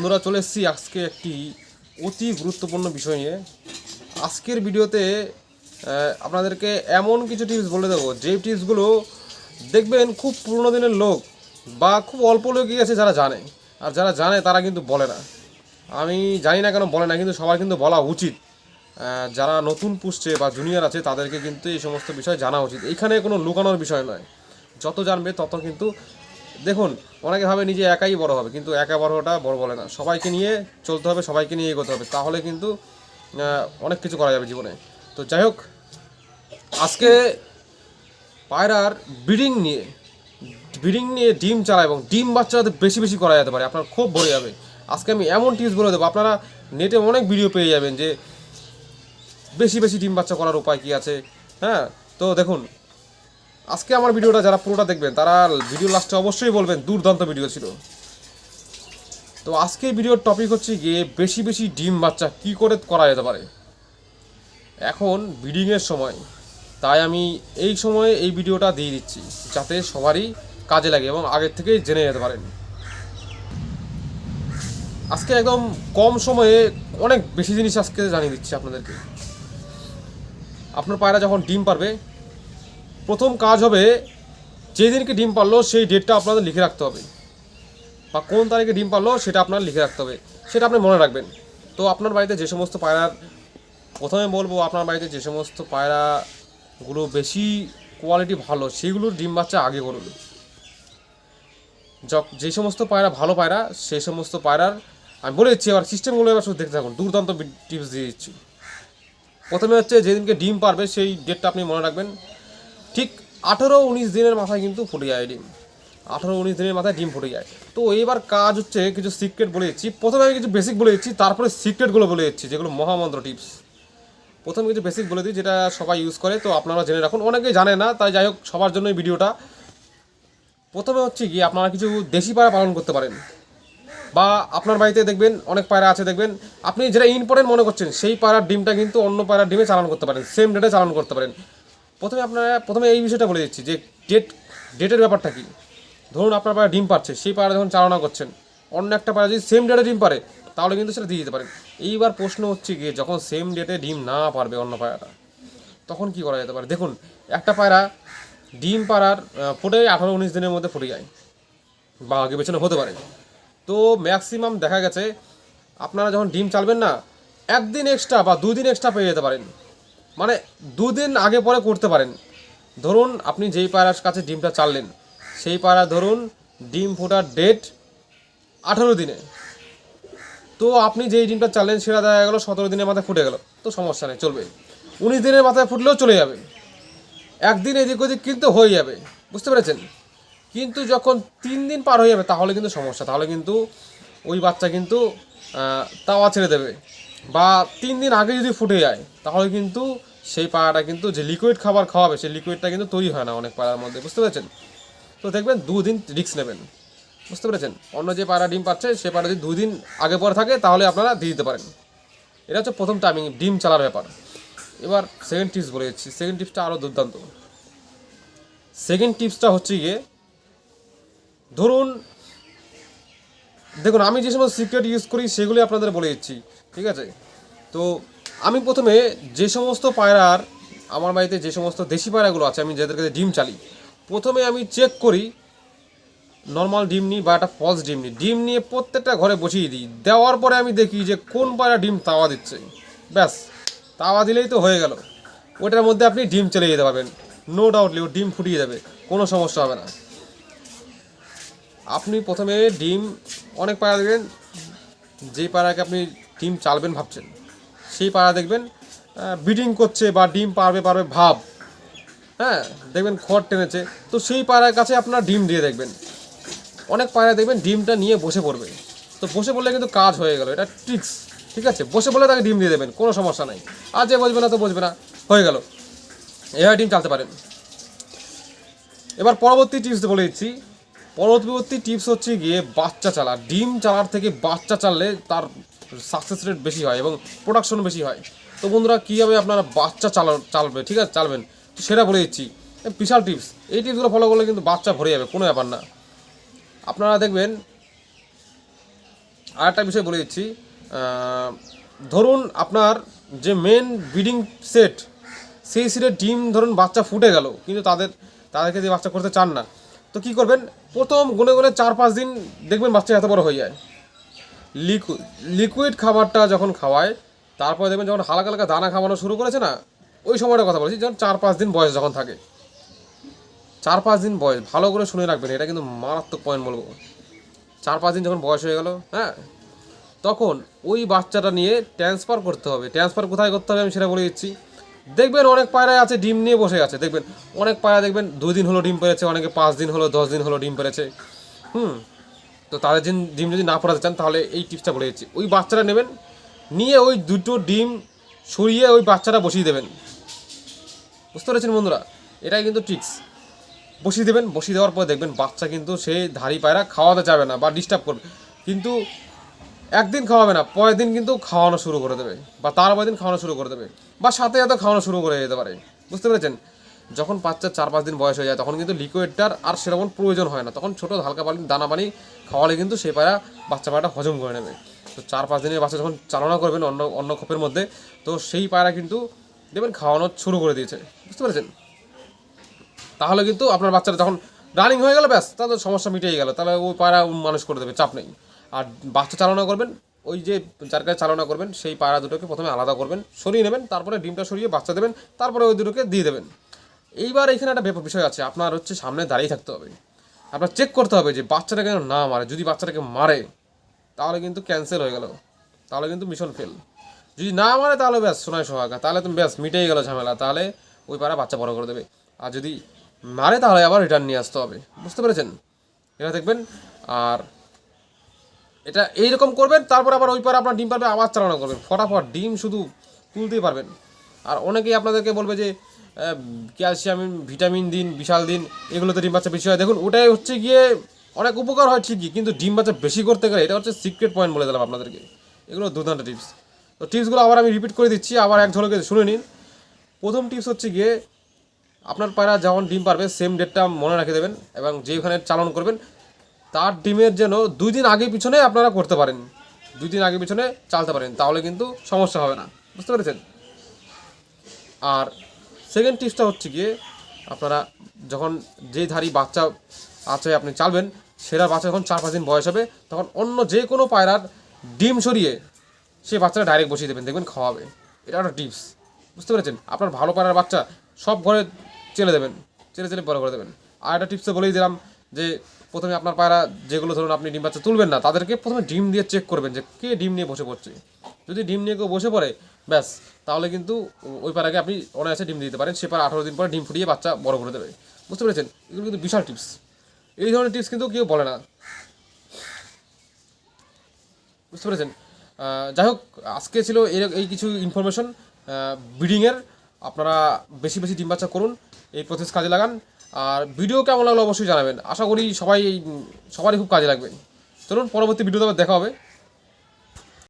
বন্ধুরা, চলে এসেছি আজকে একটি অতি গুরুত্বপূর্ণ বিষয় নিয়ে। আজকের ভিডিওতে আপনাদেরকে এমন কিছু টিপস বলে দেবো। যে টিপসগুলো দেখবেন খুব পুরোনো দিনের লোক বা খুব অল্প লোকই আছে যারা জানে। আর যারা জানে, তারা কিন্তু বলে না। আমি জানি না কেন বলে না, কিন্তু সবার কিন্তু বলা উচিত। যারা নতুন পুষছে বা জুনিয়র আছে, তাদেরকে কিন্তু এই সমস্ত বিষয় জানা উচিত। এখানে কোনো লুকানোর বিষয় নয়। যত জানবে, তত কিন্তু দেখুন, অনেকে ভাবে নিজে একাই বড় হবে, কিন্তু একা বড় হওয়াটা বড় বলে না। সবাইকে নিয়ে চলতে হবে, সবাইকে নিয়ে এগোতে হবে। তাহলে কিন্তু অনেক কিছু করা যাবে জীবনে। তো যাই হোক, আজকে পায়রার ব্রিডিং নিয়ে ব্রিডিং নিয়ে ডিম চালা এবং ডিম বাচ্চা যাতে বেশি বেশি করা যেতে পারে, আপনার খুব ভরে যাবে। আজকে আমি এমন টিপস বলে দেবো, আপনারা নেটে অনেক ভিডিও পেয়ে যাবেন যে, বেশি বেশি ডিম বাচ্চা করার উপায় কী আছে? হ্যাঁ তো দেখুন আজকে আমার ভিডিওটা যারা পুরোটা দেখবেন, তারা ভিডিও লাস্টে অবশ্যই বলবেন, দুর্দান্ত ভিডিও ছিল। তো আজকের ভিডিওর টপিক হচ্ছে গিয়ে বেশি বেশি ডিম বাচ্চা কি করে করা যেতে পারে। এখন ব্রিডিংয়ের সময়, তাই আমি এই সময়ে এই ভিডিওটা দিয়ে দিচ্ছি, যাতে সবারই কাজে লাগে এবং আগের থেকেই জেনে যেতে পারেন। আজকে একদম কম সময়ে অনেক বেশি জিনিস আজকে জানিয়ে দিচ্ছি আপনাদেরকে। আপনার পায়রা যখন ডিম পারবে প্রথম কাজ হবে যেদিনকে ডিম পারল সেই ডেটটা আপনাদের লিখে রাখতে হবে। বা কোন তারিখে ডিম পারল সেটা আপনার লিখে রাখতে হবে। সেটা আপনি মনে রাখবেন। তো আপনার বাড়িতে যে সমস্ত পায়রার, প্রথমে বলব আপনার বাড়িতে যে সমস্ত পায়রাগুলো বেশি কোয়ালিটি ভালো সেগুলোর ডিম বাচ্চা আগে করুন। যে সমস্ত পায়রা ভালো পায়রা সেই সমস্ত পায়রার, আমি বলে দিচ্ছি, এবার সিস্টেমগুলো এবার শুধু দেখতে থাকুন, দুর্দান্ত টিপস দিয়ে দিচ্ছি। প্রথমে হচ্ছে যেদিনকে ডিম পারবে সেই ডেটটা আপনি মনে রাখবেন। ঠিক আঠেরো উনিশ দিনের মাথায় কিন্তু ফুটে যায় ডিম। আঠেরো উনিশ দিনের মাথায় ডিম ফুটে যায়। তো এবার কাজ হচ্ছে কিছু সিক্রেট বলে দিচ্ছি। প্রথমে আমি কিছু বেসিক বলে দিচ্ছি, তারপরে সিক্রেটগুলো বলে দিচ্ছি, যেগুলো মহামন্ত্র টিপস প্রথমে কিছু বেসিক বলে দিই, যেটা সবাই ইউজ করে, তো আপনারা জেনে রাখুন। অনেকেই জানে না, তাই যাই হোক, সবার জন্য ভিডিওটা প্রথমে হচ্ছে কি, আপনারা কিছু দেশি পায়রা পালন করতে পারেন। বা আপনার বাড়িতে দেখবেন, অনেক পায়রা আছে, দেখবেন। আপনি যেটা ইম্পর্টেন্ট মনে করছেন, সেই পায়রার ডিমটা কিন্তু অন্য পায়রার ডিমে চালান করতে পারেন সেম ডেটে চালান করতে পারেন। প্রথমে আপনারা, প্রথমে এই বিষয়টা বলে দিচ্ছি যে ডেট ডেটের ব্যাপারটা কি? ধরুন আপনার পায়রা ডিম পাচ্ছে সেই পায়রা যখন চালনা করছেন, অন্য একটা পায়রা যদি সেম ডেটে ডিম পারে তাহলে কিন্তু সেটা দিয়ে দিতে পারেন। এইবার প্রশ্ন হচ্ছে গিয়ে, যখন সেম ডেটে ডিম না পারবে অন্য পায়রাটা তখন কি করা যেতে পারে? দেখুন, একটা পায়রা ডিম পাড়ার ফুটে আঠারো উনিশ দিনের মধ্যে ফুটে যায়, বা আগে পেছনে হতে পারে। তো ম্যাক্সিমাম দেখা গেছে, আপনারা যখন ডিম চালবেন না, একদিন এক্সট্রা বা দুদিন এক্সট্রা পেয়ে যেতে পারেন। মানে দুদিন আগে পরে করতে পারেন। ধরুন আপনি যেই পায়রার কাছে ডিমটা চাললেন, সেই পায়রা ধরুন ডিম ফোটার ডেট আঠারো দিনে। তো আপনি যেই ডিমটা চাললেন, সেটা দেখা গেলো সতেরো দিনের মাথায় ফুটে গেল। তো সমস্যা নেই, চলবে। উনিশ দিনের মাথায় ফুটলেও চলে যাবে। একদিন এদিক ওদিক কিন্তু হয়ে যাবে। বুঝতে পেরেছেন? কিন্তু যখন তিন দিন পার হয়ে যাবে, তাহলে কিন্তু সমস্যা। তাহলে কিন্তু ওই বাচ্চা কিন্তু তাওয়া ছেড়ে দেবে। বা তিন দিন আগে যদি ফুটে যায়, তাহলে কিন্তু সেই পায়রাটা কিন্তু যে লিকুইড খাবার খাওয়াবে, সেই লিকুইডটা কিন্তু তৈরি হয় না অনেক পায়রার মধ্যে, বুঝতে পেরেছেন? তো দেখবেন দুদিন রিস্ক নেবেন, বুঝতে পেরেছেন? অন্য যে পায়রা ডিম পাচ্ছে, সে পায়রা যদি দুই দিন আগে পরে থাকে, তাহলে আপনারা দিয়ে দিতে পারেন। এটা হচ্ছে প্রথম টাইমিং ডিম চালার ব্যাপার। এবার সেকেন্ড টিপস বলে দিচ্ছি। সেকেন্ড টিপসটা আরও দুর্দান্ত। সেকেন্ড টিপসটা হচ্ছে গিয়ে, ধরুন, দেখুন, আমি যে সমস্ত সিক্রেট ইউজ করি, সেগুলি আপনাদের বলে দিচ্ছি, ঠিক আছে? তো আমি প্রথমে যে সমস্ত পায়রার আমার বাড়িতে যে সমস্ত দেশি পায়রাগুলো আছে, আমি যাদের কাছে ডিম চালি, প্রথমে আমি চেক করি নর্মাল ডিম নিই বা একটা ফলস ডিম নিই। ডিম নিয়ে প্রত্যেকটা ঘরে বসিয়ে দিই। দেওয়ার পরে আমি দেখি যে কোন পায়রা ডিম তাওয়া দিচ্ছে। ব্যাস, তাওয়া দিলেই তো হয়ে গেল। ওটার মধ্যে আপনি ডিম চলে যেতে পারবেন। নো ডাউটলি ও ডিম ফুটিয়ে যাবে, কোনো সমস্যা হবে না। আপনি প্রথমে ডিম, অনেক পায়রা দেবেন যে পায়রাকে আপনি ডিম চালবেন ভাবছেন। সেই পায়রা দেখবেন ব্রিডিং করছে বা ডিম পারবে পারবে ভাব। হ্যাঁ দেখবেন খড় টেনেছে। তো সেই পায়রার কাছে আপনার ডিম দিয়ে দেখবেন। অনেক পায়রা দেখবেন ডিমটা নিয়ে বসে পড়বে। তো বসে পড়লে কিন্তু কাজ হয়ে গেল। এটা ট্রিক্স ঠিক আছে? বসে পড়লে তাকে ডিম দিয়ে দেবেন, কোনো সমস্যা নাই। আর যে বসবে না, তো বসবে না। হয়ে গেল। এভাবে ডিম চালতে পারেন। এবার পরবর্তী টিপস বলে দিচ্ছি। পরবর্তী টিপস হচ্ছে গিয়ে বাচ্চা চালা। ডিম চালার থেকে বাচ্চা চাললে তার সাকসেস রেট বেশি হয় এবং প্রোডাকশন বেশি হয়। তো বন্ধুরা, কীভাবে আপনারা বাচ্চা চালা চালবে? ঠিক আছে, চালবেন। সেটা বলে দিচ্ছি। বিশাল টিপস এই টিপসগুলো ফলো করলে কিন্তু বাচ্চা ভরে যাবে, কোনো ব্যাপার না। আপনারা দেখবেন আর একটা বিষয় বলে দিচ্ছি। ধরুন আপনার যে মেন ব্রিডিং সেট সেই সেটের ডিম ধরুন বাচ্চা ফুটে গেল, কিন্তু তাদের তাদেরকে যে বাচ্চা করতে চান না। তো কি করবেন? প্রথম গুনে গুনে চার পাঁচ দিন দেখবেন বাচ্চা এত বড় হয়ে যায়। লিকুইড লিকুইড খাবারটা যখন খাওয়ায়, তারপর দেখবেন যখন হালকা হালকা দানা খাওয়ানো শুরু করেছে না, ওই সময়টা কথা বলছি, যখন চার পাঁচ দিন বয়স যখন থাকে। চার পাঁচ দিন বয়স, ভালো করে শুনে রাখবেন, এটা কিন্তু মারাত্মক পয়েন্ট বলব। চার পাঁচ দিন যখন বয়স হয়ে গেল হ্যাঁ তখন ওই বাচ্চাটা নিয়ে ট্রান্সফার করতে হবে। ট্রান্সফার কোথায় করতে হবে আমি সেটা বলে দিচ্ছি। দেখবেন অনেক পায়রায় আছে, ডিম নিয়ে বসে আছে, দেখবেন। অনেক পায়রা দেখবেন দুই দিন হলো ডিম পেরেছে, অনেকে পাঁচ দিন হলো, দশ দিন হলো ডিম পেরেছে। হুম তো তাদের ডিম যদি না পড়াতে চান, তাহলে এই টিপসটা বলে দিচ্ছি। ওই বাচ্চাটা নেবেন, নিয়ে ওই দুটো ডিম সরিয়ে ওই বাচ্চাটা বসিয়ে দেবেন। বুঝতে পেরেছেন বন্ধুরা? এটাই কিন্তু ট্রিক্স বসিয়ে দেবেন, বসিয়ে দেওয়ার পর দেখবেন বাচ্চা কিন্তু সেই ধারি পায়রা খাওয়াতে যাবে না বা ডিস্টার্ব করবে। কিন্তু একদিন খাওয়াবে না, পরের দিন কিন্তু খাওয়ানো শুরু করে দেবে বা তার পরের দিন খাওয়ানো শুরু করে দেবে বা সাথে সাথে খাওয়ানো শুরু করে যেতে পারে। বুঝতে পেরেছেন? যখন বাচ্চার চার পাঁচ দিন বয়স হয়ে যায়, তখন কিন্তু লিকুইডটার আর সেরকম প্রয়োজন হয় না। তখন ছোটো হালকা পানি, দানা পানি খাওয়ালে কিন্তু সেই পায়রা বাচ্চা পায়রাটা হজম করে নেবে। তো চার পাঁচ দিনের বাচ্চা যখন চালনা করবেন অন্য অন্য খোপের মধ্যে, তো সেই পায়রা কিন্তু দেখবেন খাওয়ানো শুরু করে দিয়েছে। বুঝতে পেরেছেন? তাহলে কিন্তু আপনার বাচ্চাটা যখন রানিং হয়ে গেল, ব্যাস তাহলে সমস্যা মিটেই গেল। তাহলে ওই পায়রা মানুষ করে দেবে, চাপ নেই। আর বাচ্চা চালনা করবেন, ওই যে যার কাছে চালনা করবেন, সেই পায়রা দুটোকে প্রথমে আলাদা করবেন, সরিয়ে নেবেন, তারপরে ডিমটা সরিয়ে বাচ্চা দেবেন, তারপরে ওই দুটোকে দিয়ে দেবেন। এইবার এখানে একটা ব্যাপার বিষয় আছে। আপনার হচ্ছে সামনে দাঁড়িয়ে থাকতে হবে। আপনার চেক করতে হবে যে বাচ্চাটাকে যেন না মারে। যদি বাচ্চাটাকে মারে, তাহলে কিন্তু ক্যান্সেল হয়ে গেল। তাহলে কিন্তু মিশন ফেল যদি না মারে, তাহলে ব্যাস, সোনায় সোহাগা। তাহলে তুমি ব্যাস, মিটেই গেল ঝামেলা। তাহলে ওই পাড়া বাচ্চা বড় করে দেবে। আর যদি মারে, তাহলে আবার রিটার্ন নিয়ে আসতে হবে। বুঝতে পেরেছেন? এটা দেখবেন। আর এটা এইরকম করবেন, তারপর আবার ওই পারে আপনার ডিম পারবে, আবার চালানো করবেন। ফটাফট ডিম শুধু তুলতেই পারবেন। আর অনেকেই আপনাদেরকে বলবে যে ক্যালসিয়াম ভিটামিন দিন, বিশাল দিন, এগুলোতে ডিম বাচ্চা বেশি হয়। দেখুন, ওটাই হচ্ছে গিয়ে অনেক উপকার হয় ঠিকই, কিন্তু ডিম বাচ্চা বেশি করতে গেলে এটা হচ্ছে সিক্রেট পয়েন্ট বলে দিলাম আপনাদেরকে। এগুলো দুর্দান্ত টিপস তো টিপসগুলো আবার আমি রিপিট করে দিচ্ছি, আবার এক ঝলকে শুনে নিন। প্রথম টিপস হচ্ছে গিয়ে আপনার পায়রা যেমন ডিম পারবে সেম ডেটটা মনে রেখে দেবেন এবং যেখানে চালন করবেন, তার ডিমের যেন দুই দিন আগে পিছনে আপনারা করতে পারেন। দুই দিন আগে পিছনে চালতে পারেন, তাহলে কিন্তু সমস্যা হবে না। বুঝতে পেরেছেন? আর সেকেন্ড টিপসটা হচ্ছে গিয়ে আপনারা যখন যেই ধারি বাচ্চা আছে আপনি চালবেন সেটার বাচ্চা যখন চার পাঁচ দিন বয়স হবে, তখন অন্য যে কোনো পায়রার ডিম সরিয়ে সে বাচ্চাটা ডাইরেক্ট বসিয়ে দেবেন, দেখবেন খাওয়াবে। এটা একটা টিপস বুঝতে পেরেছেন? আপনার ভালো পায়রার বাচ্চা সব ঘরে চেলে দেবেন, চেলে চেলে বড় করে দেবেন। আর একটা টিপসে বলেই দিলাম যে প্রথমে আপনার পায়রা যেগুলো ধরুন আপনি ডিম বাচ্চা তুলবেন না, তাদেরকে প্রথমে ডিম দিয়ে চেক করবেন যে কে ডিম নিয়ে বসে পড়ছে। যদি ডিম নিয়ে কেউ বসে পড়ে, ব্যাস, তাহলে কিন্তু ওই পাড়াকে আপনি অনায়াসে ডিম দিতে পারেন। সে পাড়া আঠারো দিন পরে ডিম ফুটিয়ে বাচ্চা বড় করে দেবে। বুঝতে পেরেছেন? এগুলো কিন্তু বিশাল টিপস এই ধরনের টিপস কিন্তু কেউ বলে না। বুঝতে পেরেছেন? যাই হোক, আজকে ছিল এই কিছু ইনফরমেশন ব্রিডিংয়ের আপনারা বেশি বেশি ডিম বাচ্চা করুন, এই প্রসেস কাজে লাগান। আর ভিডিও কেমন লাগল অবশ্যই জানাবেন। আশা করি সবাই, সবারই খুব কাজে লাগবে। চলুন, পরবর্তী ভিডিওতে আবার দেখা হবে।